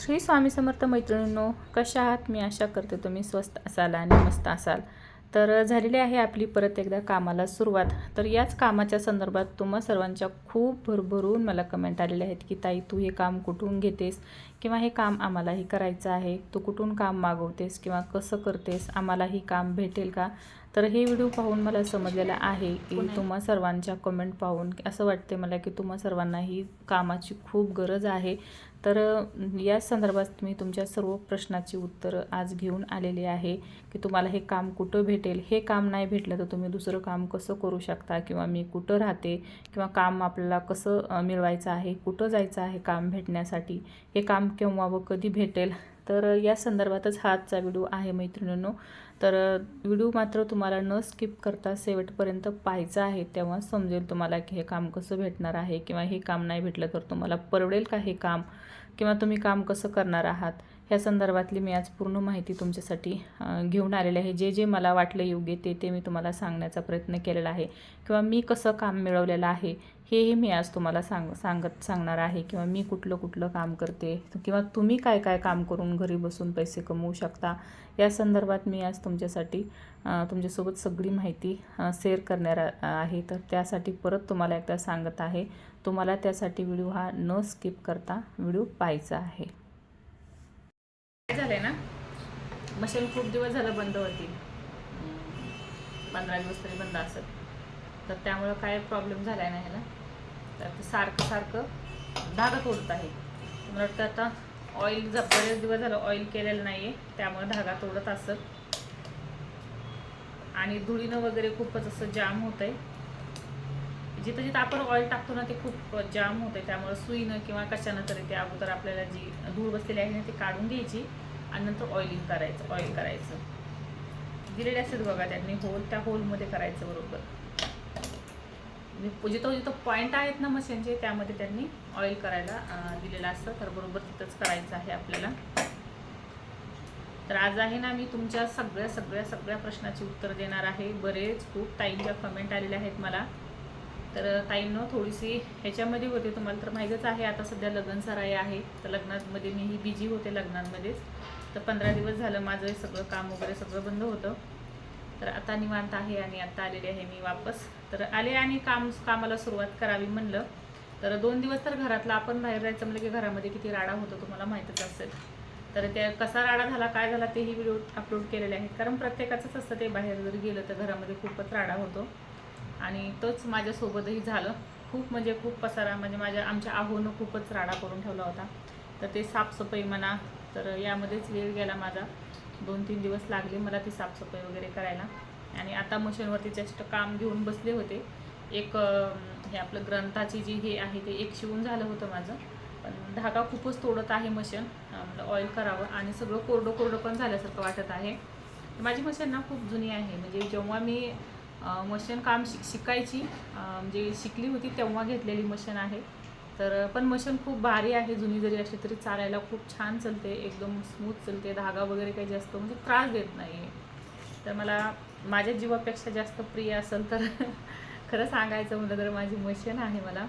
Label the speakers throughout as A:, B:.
A: श्री स्वामी समर्थ मैत्रिणींनो कशा आहात? मी आशा करते तुम्ही स्वस्त असाल आणि मस्त असाल. तर झालेली आहे आपली परत एकदा कामाला सुरुवात. तर याच कामाच्या संदर्भात तुम्हा सर्वांच्या खूप भरभरून मला कमेंट आलेले आहेत की ताई तू हे काम कुठून घेतेस? किंवा हे काम आम्हालाही करायचं आहे तू कुठून काम मागवतेस किंवा कसं करतेस आम्हालाही काम भेटेल का? तर हे व्हिडिओ पाहून मला समजलेलं आहे की तुम्हा सर्वांच्या कमेंट पाहून असं वाटते मला की तुम्हा सर्वांना ही कामाची खूप गरज आहे. तर या संदर्भात मी तुमच्या सर्व प्रश्नाची उत्तरं आज घेऊन आलेली आहे की तुम्हाला हे काम कुठं भेटेल? हे काम नाही भेटलं तर तुम्ही दुसरं काम कसं करू शकता? किंवा मी कुठं राहते? किंवा काम आपल्याला कसं मिळवायचं आहे? कुठं जायचं आहे काम भेटण्यासाठी? हे काम केव्हा व कधी भेटेल. तर या संदर्भातच हा आजचा व्हिडिओ आहे मैत्रिणींनो. तर व्हिडिओ मात्र तुम्हाला न स्किप करता शेवटपर्यंत पाहायचा आहे तेव्हा समजेल तुम्हाला की हे काम कसं भेटणार आहे किंवा हे काम नाही भेटलं तर तुम्हाला परवडेल का हे काम? किंवा तुम्ही काम कसं करणार आहात? ह्या संदर्भातली मी आज पूर्ण माहिती तुमच्यासाठी घेऊन आलेली आहे. जे जे मला वाटलं योग्य ते ते मी तुम्हाला सांगण्याचा प्रयत्न केलेला आहे. किंवा मी कसं काम मिळवलेलं आहे हेही मी आज तुम्हाला सांग सांगत सांगणार आहे. किंवा मी कुठलं कुठलं काम करते किंवा तुम्ही काय काय काम करून घरी बसून पैसे कमवू शकता या संदर्भात मी आज तुमच्यासाठी तुमच्यासोबत सगळी माहिती शेअर करणार आहे. तर त्यासाठी परत तुम्हाला एकदा सांगत आहे तुम्हाला त्यासाठी व्हिडिओ हा न स्किप करता व्हिडिओ पाहायचा आहे. काय झालंय ना? मशीन खूप दिवस झालं बंद होती. पंधरा दिवस तरी बंद असत. तर त्यामुळं काय प्रॉब्लेम झालाय ना ह्याला? तर ते सारखं सारखं धागा तोडत आहे. मला वाटतं आता ऑइल ज बरेच दिवस झालं ऑइल केलेलं नाही आहे त्यामुळे धागा तोडत असत. आणि धुळीनं वगैरे खूपच असं जाम होत आहे जिथं जिथं आपण ऑइल टाकतो ना ते खूप जाम होतं त्यामुळे सुईनं किंवा कशानं तरी ते अगोदर आपल्याला जी धूळ बसलेली आहे ना ती काढून घ्यायची आणि नंतर ऑइलिंग करायचं ऑइल करायचं. दिलेले असतात बघा त्यांनी होल त्या होलमध्ये करायचं बरोबर. म्हणजे जिथं जिथं पॉईंट आहेत ना मशीनचे त्यामध्ये त्यांनी ऑइल करायला दिलेलं असतं. तर बरोबर तिथंच करायचं आहे आपल्याला. तर आज आहे ना मी तुमच्या सगळ्या सगळ्या सगळ्या प्रश्नाची उत्तर देणार आहे. बरेच खूप ताईंच्या कमेंट आलेल्या आहेत मला. तर ताईंनो थोडीशी ह्याच्यामध्ये होते तुम्हाला तर माहीतच आहे आता सध्या लग्न सराई आहे. तर लग्नामध्ये मीही बिझी होते लग्नांमध्येच. तर पंधरा दिवस झालं माझं सगळं काम वगैरे सगळं बंद होतं. तर आता निवांत आहे आणि आता आलेले आहे मी वापस. तर आले आणि काम कामाला सुरुवात करावी म्हणलं. तर दोन दिवस तर घरातला आपण बाहेर जायचं म्हणलं की घरामध्ये किती राडा होतो तुम्हाला माहीतच असेल. तर त्या कसा राडा झाला काय झाला तेही व्हिडिओ अपलोड केलेले आहेत. कारण प्रत्येकाचंच असतं ते बाहेर जर गेलं तर घरामध्ये खूपच राडा होतो. आणि तोच माझ्यासोबतही झालं. खूप म्हणजे खूप पसारा म्हणजे माझ्या आमच्या आहोनं खूपच राडा करून ठेवला होता. तर ते साफसफाई म्हणा तर यामध्येच वेळ गेला माझा. दोन तीन दिवस लागले मला ती साफसफाई वगैरे करायला. आणि आता मशीनवरती जस्ट काम घेऊन बसले होते. एक हे आपलं ग्रंथाची जी हे आहे ते एक शिवून झालं होतं माझं. पण धागा खूपच तोडत आहे मशीन ऑइल करावं आणि सगळं कोरडं कोरडं पण झाल्यासारखं वाटत आहे. माझी मशीन ना खूप जुनी आहे. म्हणजे जेव्हा मी मशीन काम शिक शिकायची. म्हणजे शिकली होती तेव्हा घेतलेली मशीन आहे. तर पण मशीन खूप भारी आहे जुनी जरी असली तरी चालायला खूप छान चालते एकदम स्मूथ चालते धागा वगैरे काही जास्त म्हणजे त्रास देत नाही आहे तर मला माझ्या जीवापेक्षा जास्त प्रिय असेल तर खरं सांगायचं म्हटलं तर माझी मशीन आहे मला.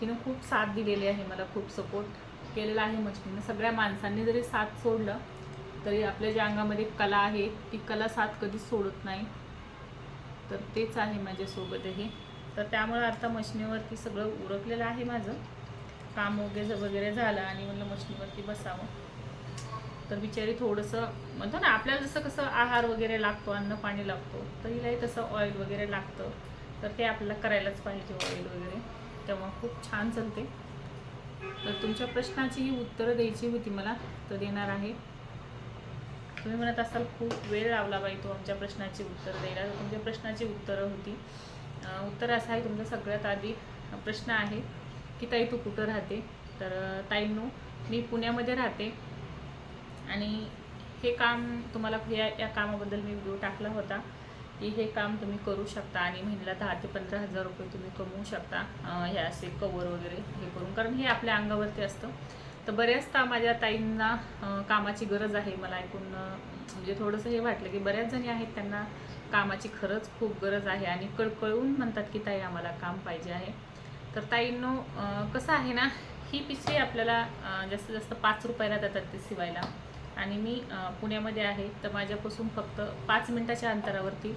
A: तिनं खूप साथ दिलेली आहे मला खूप सपोर्ट केलेला आहे मशीननं सगळ्या माणसांनी जरी साथ सोडलं तरी आपल्या ज्या अंगामध्ये कला आहे ती कला साथ कधीच सोडत नाही. तर तेच आहे माझ्यासोबतही. तर त्यामुळं आता मशिनीवरती सगळं उरकलेलं आहे माझं. काम वगैरे वगैरे झालं आणि म्हणलं मशिनीवरती बसावं. तर बिचारी थोडंसं म्हणतो ना आपल्याला जसं कसं आहार वगैरे लागतो अन्न पाणी लागतो तर हिलाही तसं ऑइल वगैरे लागतं. तर ते आपल्याला करायलाच पाहिजे ऑइल वगैरे. तेव्हा खूप छान चालते. तर तुमच्या प्रश्नाची ही उत्तरं द्यायची होती मला तर देणार आहे. तुम्ही म्हणत असाल खूप वेळ लावला बाई तो आमच्या प्रश्नाची उत्तर द्यायला. तर तुमच्या प्रश्नाची उत्तरं होती. उत्तर असं आहे तुमचा सगळ्यात आधी प्रश्न आहे की ताई तू कुठं राहते? तर अं, ताईंनो मी पुण्यामध्ये राहते आणि हे काम तुम्हाला या या कामाबद्दल मी व्हिडिओ टाकला होता की हे काम तुम्ही करू शकता आणि महिन्याला दहा ते पंधरा हजार रुपये तुम्ही कमवू शकता हे असे कवर वगैरे हे करून. कारण हे आपल्या अंगावरती असतं. तर बऱ्याचदा माझ्या ताईंना कामाची गरज आहे मला ऐकून म्हणजे थोडंसं हे वाटलं की बऱ्याच जणी आहेत त्यांना कामाची खरंच खूप गरज आहे आणि कळकळून म्हणतात की ताई आम्हाला काम पाहिजे आहे. तर ताईंनो कसं आहे ना ही पिशवी आपल्याला जास्तीत जास्त पाच रुपयाला देतात ते शिवायला. आणि मी पुण्यामध्ये आहे तर माझ्यापासून फक्त पाच मिनटाच्या अंतरावरती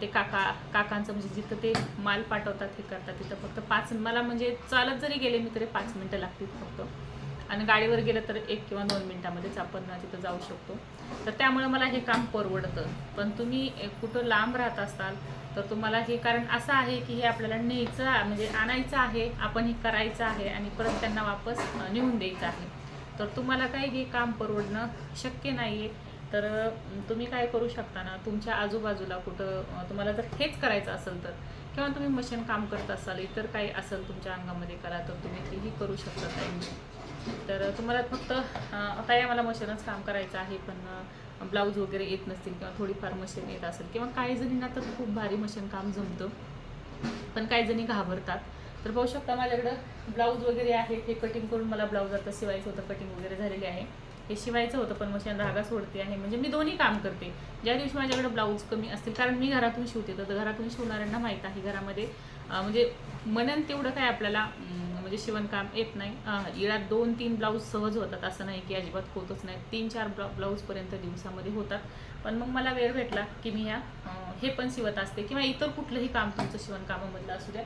A: ते काका काकांचं म्हणजे जिथं ते माल पाठवतात हे करतात तिथं फक्त पाच मला म्हणजे चालत जरी गेले मी तरी पाच मिनटं लागतील फक्त. आणि गाडीवर गेलं तर एक किंवा दोन मिनिटामध्येच आपण तिथं जाऊ शकतो. तर त्यामुळे मला हे काम परवडतं. पण तुम्ही कुठं लांब राहत असाल तर तुम्हाला हे कारण असं आहे की हे आपल्याला न्यायचं म्हणजे आणायचं आहे आपण हे करायचं आहे आणि परत त्यांना वापस नेऊन द्यायचं आहे. तर तुम्हाला काही हे काम परवडणं शक्य नाही आहे तर तुम्ही काय करू शकता ना तुमच्या आजूबाजूला कुठं तुम्हाला जर हेच करायचं असेल तर किंवा तुम्ही मशीन काम करत असाल इतर काही असेल तुमच्या अंगामध्ये करा तर तुम्ही तेही करू शकता काही तर तुम्हाला फक्त आता या मला मशीनच काम करायचं आहे पण ब्लाऊज वगैरे येत नसतील किंवा थोडीफार मशीन येत असेल किंवा काही जणींना तर खूप भारी मशीन काम जमतं पण काही जणी घाबरतात. तर पाहू शकता माझ्याकडं ब्लाऊज वगैरे आहे हे कटिंग करून मला ब्लाऊज आता शिवायचं होतं कटिंग वगैरे झालेले आहे. हे शिवायचं होतं पण मशीन रागा सोडते आहे. म्हणजे मी दोन्ही काम करते. ज्या दिवशी माझ्याकडे ब्लाऊज कमी असतील कारण मी घरातून शिवते तर घरातून शिवणाऱ्यांना माहीत आहे घरामध्ये म्हणजे मनन तेवढं काय आपल्याला म्हणजे शिवणकाम येत नाही. इळ्यात दोन तीन ब्लाऊज सहज होतात असं नाही की अजिबात होतच नाही. तीन चार ब्ला ब्लाऊजपर्यंत दिवसामध्ये होतात. पण मग मला वेळ भेटला की मी ह्या हे पण शिवत असते किंवा इतर कुठलंही काम तुमचं शिवणकामामधलं असू द्या.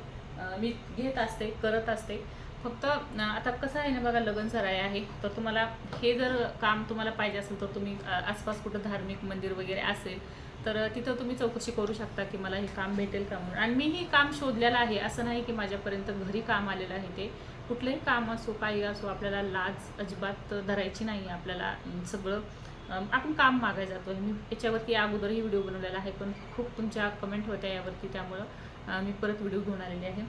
A: मी घेत असते करत असते. फक्त आता कसं आहे ना बघा लगन सराय आहे. तर तुम्हाला हे जर काम तुम्हाला पाहिजे असेल तर तुम्ही आसपास कुठं धार्मिक मंदिर वगैरे असेल तर तिथं तुम्ही चौकशी करू शकता की मला हे काम भेटेल का म्हणून. आणि मी हे काम शोधलेलं आहे. असं नाही की माझ्यापर्यंत घरी काम आलेलं आहे ते. कुठलंही काम असो काही असो आपल्याला लाज अजिबात धरायची नाही आपल्याला. सगळं आपण काम मागायला जातो. मी याच्यावरती अगोदरही व्हिडिओ बनवलेला आहे पण खूप तुमच्या कमेंट होत्या यावरती. त्यामुळं मी परत व्हिडिओ घेऊन आलेली आहे.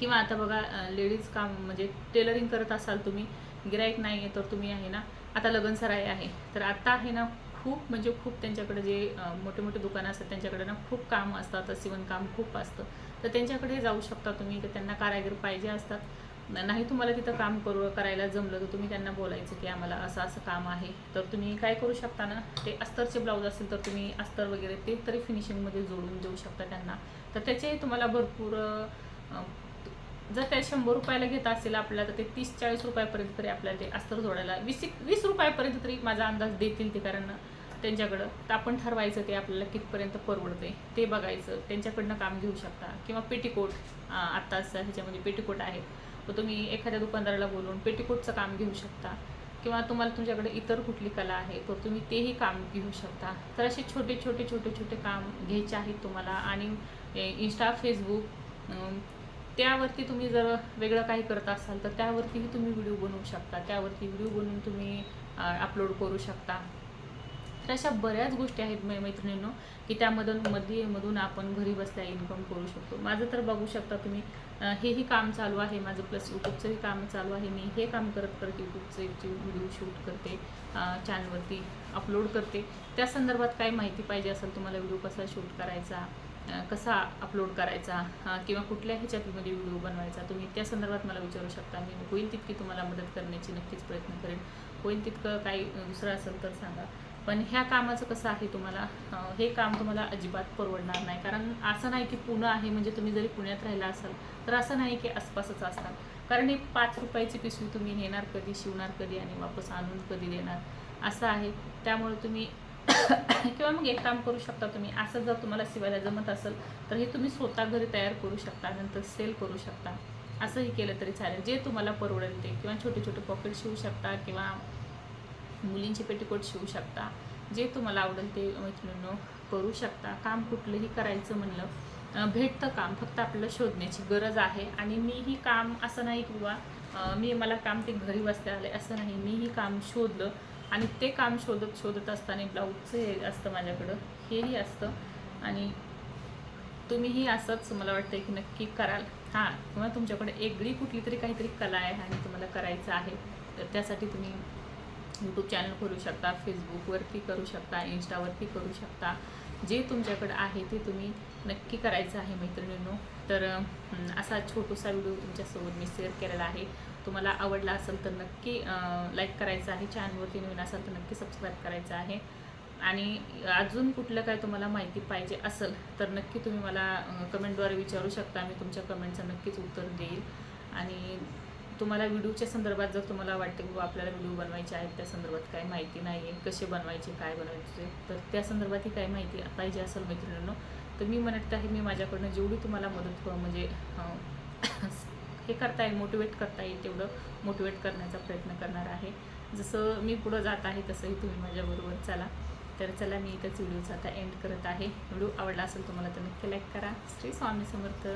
A: किंवा आता बघा लेडीज काम म्हणजे टेलरिंग करत असाल तुम्ही गिराईक नाही आहे तर तुम्ही आहे ना आता लगन आहे. तर आता आहे ना खूप म्हणजे खूप त्यांच्याकडे जे मोठे मोठे दुकानं असतात त्यांच्याकडे ना खूप काम असतात शिवणकाम खूप असतं. तर त्यांच्याकडे जाऊ शकता तुम्ही तर त्यांना कारागीर पाहिजे असतात. नाही तुम्हाला तिथं काम करू करायला जमलं तर तुम्ही त्यांना बोलायचं की आम्हाला असं असं काम आहे. तर तुम्ही काय करू शकता ना ते अस्तरचे ब्लाऊज असेल तर तुम्ही अस्तर वगैरे ते तरी फिनिशिंगमध्ये जोडून देऊ शकता त्यांना. तर त्याचे तुम्हाला भरपूर जर त्या शंभर रुपयाला घेत असेल आपल्याला तर ते तीस चाळीस रुपयापर्यंत तरी आपल्याला ते अस्तर जोडायला वीस वीस रुपयापर्यंत तरी माझा अंदाज देतील ते कारण त्यांच्याकडं. तर आपण ठरवायचं ते आपल्याला कितपर्यंत परवडते ते बघायचं. त्यांच्याकडनं काम घेऊ शकता. किंवा पेटीकोट आत्ता असं ह्याच्यामध्ये पेटीकोट आहे. तर तुम्ही एखाद्या दुकानदाराला बोलून पेटीकोटचं काम घेऊ शकता. किंवा तुम्हाला तुमच्याकडे इतर कुठली कला आहे तर तुम्ही तेही काम घेऊ शकता. तर असे छोटे छोटे छोटे छोटे काम घ्यायचे आहेत तुम्हाला. आणि इंस्टा फेसबुक त्यावरती तुम्ही जर वेगळं काही करत असाल तर त्यावरतीही तुम्ही व्हिडिओ बनवू शकता. त्यावरती व्हिडिओ बनवून तुम्ही अपलोड करू शकता. तर अशा बऱ्याच गोष्टी आहेत मै मैत्रिणींनो की त्यामधून मध्ये मधून आपण घरी बसल्या इन्कम करू शकतो. माझं तर बघू शकता तुम्ही हेही काम चालू आहे माझं प्लस यूट्यूबचंही काम चालू आहे. मी हे काम करत करत यूट्यूबचं व्हिडिओ शूट करते चॅनलवरती अपलोड करते. त्या संदर्भात काय माहिती पाहिजे असेल तुम्हाला व्हिडिओ कसा शूट करायचा कसा अपलोड करायचा किंवा कुठल्या ह्याच्यामध्ये व्हिडिओ बनवायचा तुम्ही त्या संदर्भात मला विचारू शकता. मी होईल तितकी तुम्हाला मदत करण्याची नक्कीच प्रयत्न करेन. होईल तितकं काही दुसरं असेल तर सांगा. पण ह्या कामाचं कसं आहे तुम्हाला? हे काम तुम्हाला अजिबात परवडणार नाही. कारण असं नाही की पुणं आहे म्हणजे तुम्ही जरी पुण्यात राहिला असाल तर असं नाही की आसपासच असणार कारण एक पाच रुपयाची पिशवी तुम्ही नेणार कधी शिवणार कधी आणि वापस आणून कधी देणार? असं आहे. त्यामुळे तुम्ही किंवा मग एक काम करू शकता तुम्ही. असं जर तुम्हाला शिवायला जमत असेल तर हे तुम्ही स्वतः घरी तयार करू शकता नंतर सेल करू शकता. असंही केलं तरी चालेल. जे तुम्हाला परवडेल ते. किंवा छोटे छोटे पॉकेट शिवू शकता किंवा मुलींचे पेटीकोट शिवू शकता. जे तुम्हाला आवडेल ते मैत्रिणींनो करू शकता. काम कुठलंही करायचं म्हणलं भेटतं काम. फक्त आपल्याला शोधण्याची गरज आहे. आणि मीही काम असं नाही किंवा मी मला काम ते घरी बसता आले असं नाही. मीही काम शोधलं आणि ते काम शोधत शोधत असताना ब्लाऊजचं हे असतं माझ्याकडं हेही असतं. आणि तुम्हीही असंच मला वाटतं की नक्की कराल. हां किंवा तुमच्याकडे वेगळी कुठली तरी काहीतरी कला आहे आणि तुम्हाला करायचं आहे तर त्यासाठी तुम्ही यूट्यूब चॅनल करू शकता फेसबुकवरती करू शकता इंस्टावरती करू शकता. जे तुमच्याकडं आहे ते तुम्ही नक्की करायचं आहे मैत्रिणींनो. तर असा छोटूसा व्हिडिओ तुमच्यासोबत मी शेअर केलेला आहे. तुम्हाला आवडला असेल तर नक्की लाईक करायचं आहे. चॅनलवरती नवीन असाल तर नक्की सबस्क्राईब करायचं आहे. आणि अजून कुठलं काय तुम्हाला माहिती पाहिजे असेल तर नक्की तुम्ही मला कमेंटद्वारे विचारू शकता. मी तुमच्या कमेंटचं नक्कीच उत्तर देईल. आणि तुम्हाला व्हिडिओच्या संदर्भात जर तुम्हाला वाटते की आपल्याला व्हिडिओ बनवायचे आहेत त्या संदर्भात काही माहिती नाही आहे कसे बनवायचे काय बनवायचे तर त्या संदर्भातही काही माहिती पाहिजे असेल मैत्रिणींनो तर मी म्हणत आहे मी माझ्याकडनं जेवढी तुम्हाला मदत म्हणजे हे करता येईल मोटिवेट करता येईल तेवढं मोटिवेट करण्याचा प्रयत्न करणार आहे. जसं मी पुढं जात आहे तसंही तुम्ही माझ्याबरोबर चला. तर चला मी इथंच व्हिडिओचा आता एंड करत आहे. व्हिडिओ आवडला असेल तुम्हाला तर नक्की लाईक करा. श्री स्वामी समर्थ.